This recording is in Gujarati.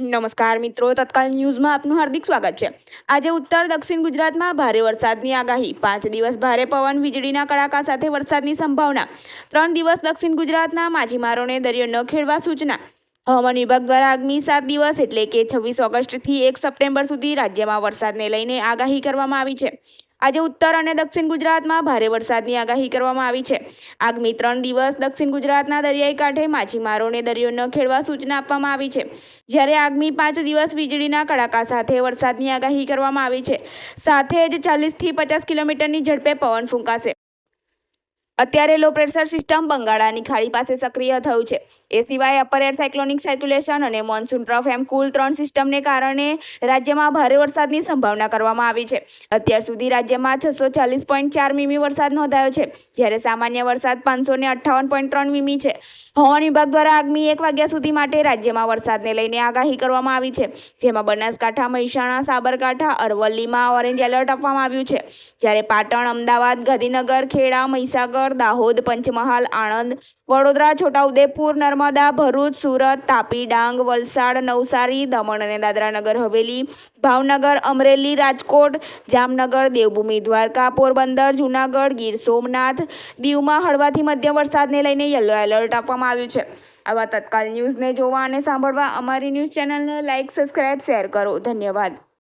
નમસ્કાર મિત્રો, તત્કાલ ન્યૂઝમાં આપનું હાર્દિક સ્વાગત છે. આજે ઉત્તર દક્ષિણ ગુજરાતમાં ભારે વરસાદની આગાહી. પાંચ દિવસ ભારે પવન, વીજળીના કડાકા સાથે વરસાદની સંભાવના. ત્રણ દિવસ દક્ષિણ ગુજરાતના માછીમારોને દરિયો ન ખેડવા સૂચના. હવામાન વિભાગ દ્વારા આગામી સાત દિવસ, એટલે કે છવ્વીસ ઓગસ્ટથી એક સપ્ટેમ્બર સુધી રાજ્યમાં વરસાદને લઈને આગાહી કરવામાં આવી છે. આજે ઉત્તર અને દક્ષિણ ગુજરાતમાં ભારે વરસાદની આગાહી કરવામાં આવી છે. આગામી ત્રણ દિવસ દક્ષિણ ગુજરાતના દરિયાઈ કાંઠે માછીમારોને દરિયો ન ખેડવા સૂચના આપવામાં આવી છે. જ્યારે આગામી પાંચ દિવસ વીજળીના કડાકા સાથે વરસાદની આગાહી કરવામાં આવી છે. સાથે જ ચાલીસથી પચાસ કિલોમીટરની ઝડપે પવન ફૂંકાશે. અત્યારે લો પ્રેશર સિસ્ટમ બંગાળાની ખાડી પાસે સક્રિય થયું છે. એ સિવાય અપર એર સાયક્લોનિક સર્ક્યુલેશન અને મોન્સૂન ટ્રફ એમ કુલ ત્રણ સિસ્ટમને કારણે રાજ્યમાં ભારે વરસાદની સંભાવના કરવામાં આવી છે. અત્યાર સુધી રાજ્યમાં છસો ચાલીસ પોઈન્ટ ચાર મીમી વરસાદ નોંધાયો છે, જ્યારે સામાન્ય વરસાદ પાંચસો ને અઠ્ઠાવન પોઈન્ટ ત્રણ મીમી છે. હવામાન વિભાગ દ્વારા આગામી એક વાગ્યા સુધી માટે રાજ્યમાં વરસાદને લઈને આગાહી કરવામાં આવી છે, જેમાં બનાસકાંઠા, મહેસાણા, સાબરકાંઠા, અરવલ્લીમાં ઓરેન્જ એલર્ટ આપવામાં આવ્યું છે. જ્યારે પાટણ, અમદાવાદ, ગાંધીનગર, ખેડા, મહીસાગર દાહોદ, પંચમહાલ, આણંદ, વડોદરા, છોટાઉદેપુર, નર્મદા, ભરૂચ, સુરત, તાપી, ડાંગ, વલસાડ, નવસારી, દમણ અને દાદરાનગર, હવેલી, ભાવનગર, અમરેલી, રાજકોટ, જામનગર, દેવભૂમિ, દ્વારકા, પોરબંદર, જૂનાગઢ, ગીર સોમનાથ, દીવમાં હળવાથી મધ્યમ વરસાદને લઈને યલો એલર્ટ આપવામાં આવ્યું છે. આવા તત્કાલ ન્યૂઝને જોવા અને સાંભળવા અમારી ન્યૂઝ ચેનલને લાઇક સબસ્ક્રાઇબ, શેર કરો. ધન્યવાદ.